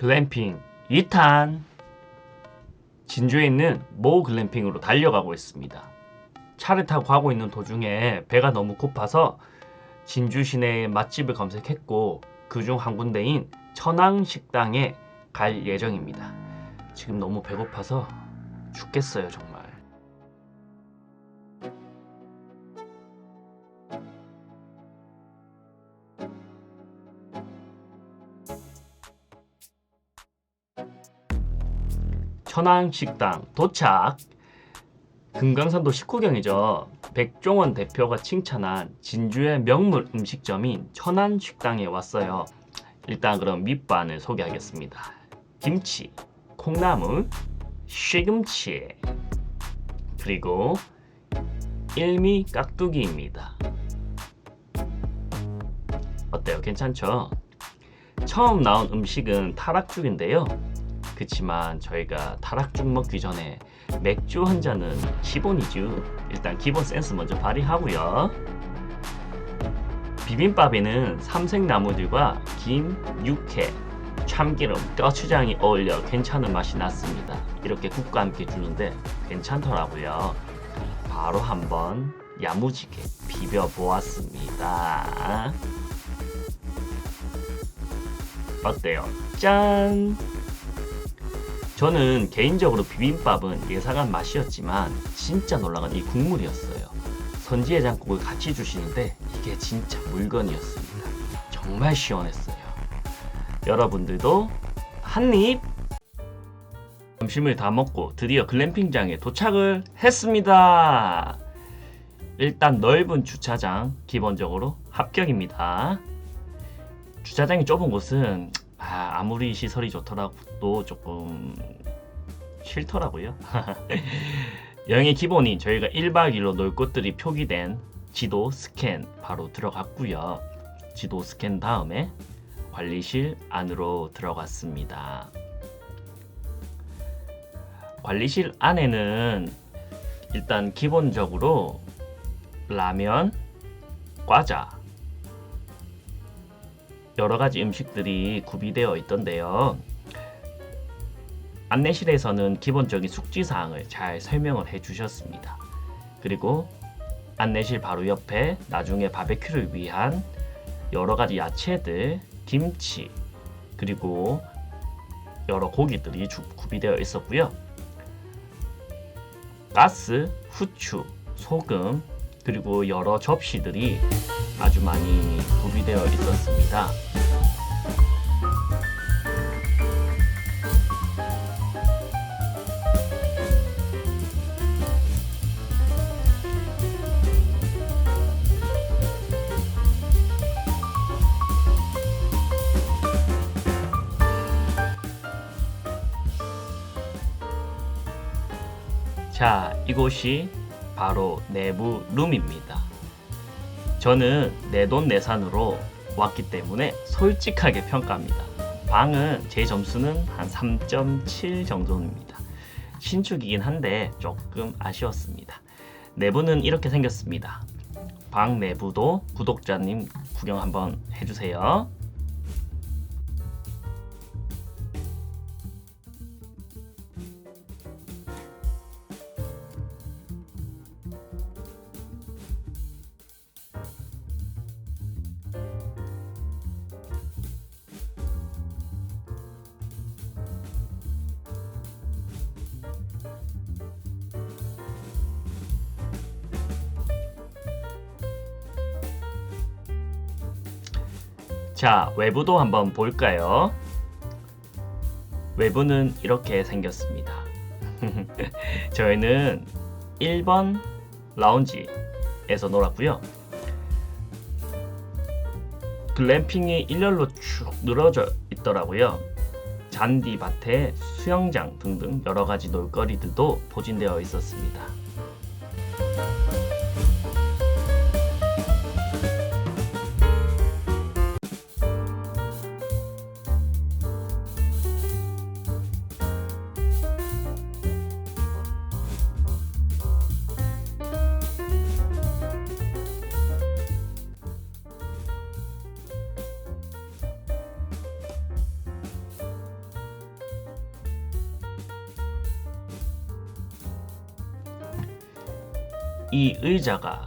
글램핑 2탄 진주에 있는 모 글램핑으로 달려가고 있습니다. 차를 타고 가고 있는 도중에 배가 너무 고파서 진주 시내의 맛집을 검색했고 그중 한 군데인 천왕 식당에 갈 예정입니다. 지금 너무 배고파서 죽겠어요 정말. 천왕 식당 도착. 금강산도 식후경이죠. 백종원 대표가 칭찬한 진주의 명물 음식점인 천안 식당에 왔어요. 일단 그럼 밑반을 소개하겠습니다. 김치, 콩나물, 시금치, 그리고 일미 깍두기입니다. 어때요? 괜찮죠? 처음 나온 음식은 타락죽인데요. 그치만 저희가 타락 죽 먹기 전에 맥주 한 잔은 기본이죠. 일단 기본 센스 먼저 발휘하고요. 비빔밥에는 삼색나무들과 김, 육회, 참기름, 고추장이 어울려 괜찮은 맛이 났습니다. 이렇게 국과 함께 주는데 괜찮더라고요. 바로 한번 야무지게 비벼 보았습니다. 어때요? 짠! 저는 개인적으로 비빔밥은 예상한 맛이었지만 진짜 놀라운 이 국물이었어요. 선지해장국을 같이 주시는데 이게 진짜 물건이었습니다. 정말 시원했어요. 여러분들도 한 입! 점심을 다 먹고 드디어 글램핑장에 도착을 했습니다. 일단 넓은 주차장 기본적으로 합격입니다. 주차장이 좁은 곳은 아, 아무리 시설이 좋더라도 조금 싫더라고요. 여행의 기본인 저희가 1박 2일로 놀 곳들이 표기된 지도 스캔 바로 들어갔고요. 지도 스캔 다음에 관리실 안으로 들어갔습니다. 관리실 안에는 일단 기본적으로 라면, 과자, 여러 가지 음식들이 구비되어 있던데요. 안내실에서는 기본적인 숙지 사항을 잘 설명을 해 주셨습니다. 그리고 안내실 바로 옆에 나중에 바베큐를 위한 여러 가지 야채들, 김치, 그리고 여러 고기들이 주- 구비되어 있었고요. 가스, 후추, 소금, 그리고 여러 접시들이 아주 많이 구비되어 있었습니다. 자, 이곳이 바로 내부 룸입니다. 저는 내돈내산으로 왔기 때문에 솔직하게 평가합니다. 방은 제 점수는 한 3.7 정도입니다. 신축이긴 한데 조금 아쉬웠습니다. 내부는 이렇게 생겼습니다. 방 내부도 구독자님 구경 한번 해주세요. 자, 외부도 한번 볼까요? 외부는 이렇게 생겼습니다. 저희는 1번 라운지에서 놀았고요. 글램핑이 일렬로 쭉 늘어져 있더라고요. 잔디밭에 수영장 등등 여러 가지 놀거리들도 포진되어 있었습니다. 이 의자가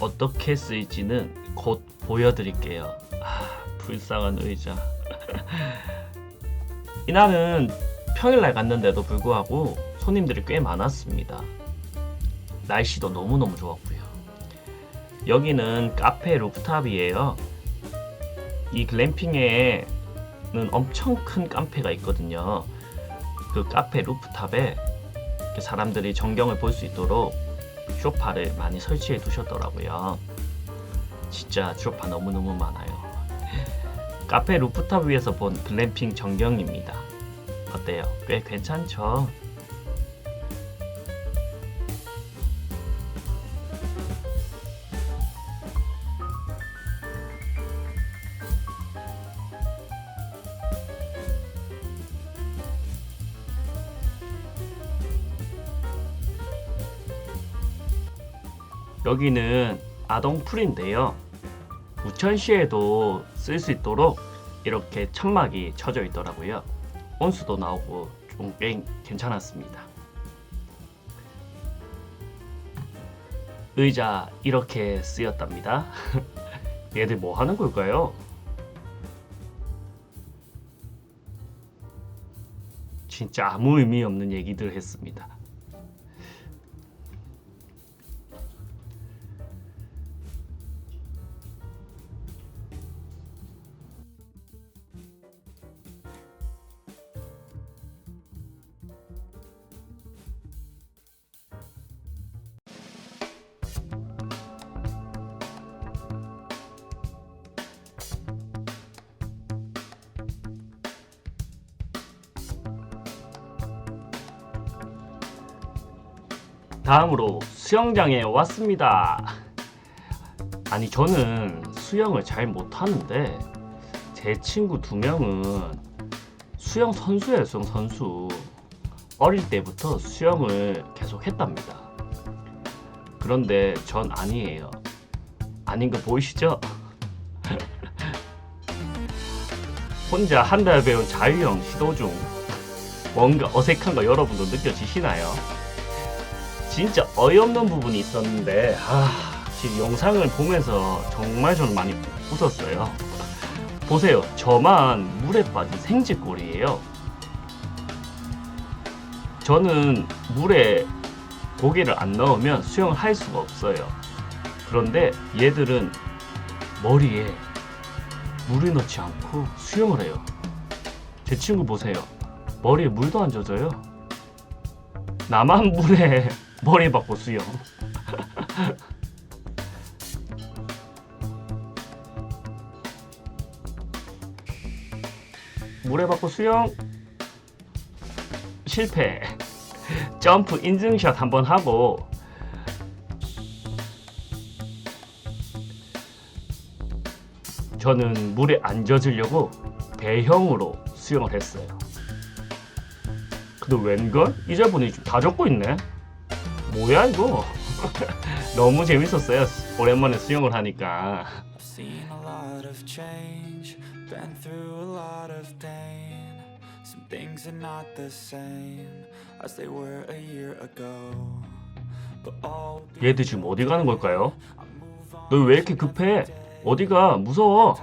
어떻게 쓰일지는 곧 보여드릴게요. 아, 불쌍한 의자. 이날은 평일날 갔는데도 불구하고 손님들이 꽤 많았습니다. 날씨도 너무너무 좋았고요. 여기는 카페 루프탑이에요. 이 글램핑에는 엄청 큰 카페가 있거든요. 그 카페 루프탑에 사람들이 전경을 볼 수 있도록 쇼파를 많이 설치해 두셨더라고요. 진짜 쇼파 너무너무 많아요. 카페 루프탑 위에서 본 글램핑 전경입니다. 어때요? 꽤 괜찮죠? 여기는 아동 풀인데요. 우천시에도 쓸 수 있도록 이렇게 천막이 쳐져 있더라고요. 온수도 나오고 좀 꽤 괜찮았습니다. 의자 이렇게 쓰였답니다. 얘들 뭐 하는 걸까요? 진짜 아무 의미 없는 얘기들 했습니다. 다음으로 수영장에 왔습니다. 아니 저는 수영을 잘 못하는데 제 친구 두 명은 수영 선수예요, 수영 선수. 어릴 때부터 수영을 계속 했답니다. 그런데 전 아니에요. 아닌 거 보이시죠? 혼자 한 달 배운 자유형 시도 중 뭔가 어색한 거 여러분도 느껴지시나요? 진짜 어이없는 부분이 있었는데 아 지금 영상을 보면서 정말 저는 많이 웃었어요. 보세요. 저만 물에 빠진 생쥐꼴이에요. 저는 물에 고개를 안 넣으면 수영을 할 수가 없어요. 그런데 얘들은 머리에 물을 넣지 않고 수영을 해요. 제 친구 보세요. 머리에 물도 안 젖어요. 나만 물에 머리 받고 수영. 물에 받고 수영 실패. 점프 인증샷 한번 하고 저는 물에 안 젖으려고 배형으로 수영을 했어요. 근데 웬걸? 보니 다 젖고 있네. 뭐야 이거? 너무 재밌었어요. 오랜만에 수영을 하니까. I've seen a lot of change, been through a lot of pain. Some things are not the same as they were a year ago. But all will be 얘들 지금 어디 가는 걸까요? I move on. 너왜 이렇게 급해? 어디가? 무서워.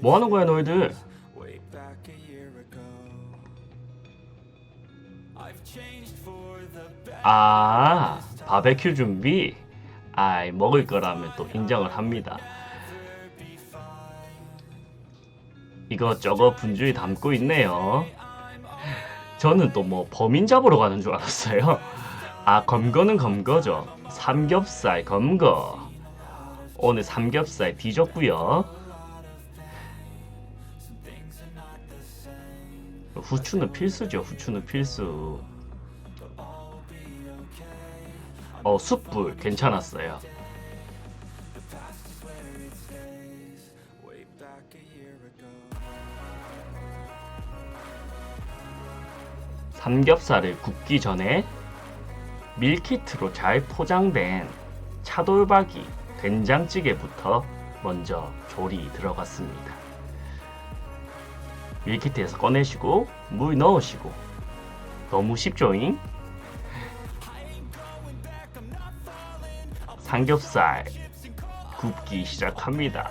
뭐 하는 거야 너희들? 아 바베큐 준비. 아이 먹을 거라면 또 인정을 합니다. 이것저것 분주히 담고 있네요. 저는 또 뭐 범인 잡으러 가는 줄 알았어요. 아 검거는 검거죠. 삼겹살 검거. 오늘 삼겹살 뒤졌고요. 후추는 필수죠. 후추는 필수. 어 숯불 괜찮았어요. 삼겹살을 굽기 전에 밀키트로 잘 포장된 차돌박이 된장찌개부터 먼저 조리 들어갔습니다. 밀키트에서 꺼내시고 물 넣으시고 너무 쉽죠잉? 삼겹살 굽기 시작합니다.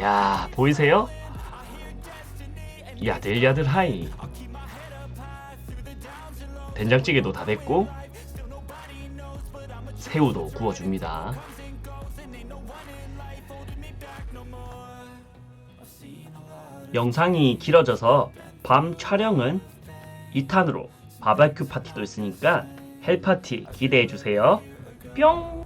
야 보이세요? 야들야들하이 된장찌개도 다 됐고 새우도 구워줍니다. 영상이 길어져서 밤 촬영은 2탄으로 바베큐 파티도 있으니까 헬파티 기대해 주세요. 뿅!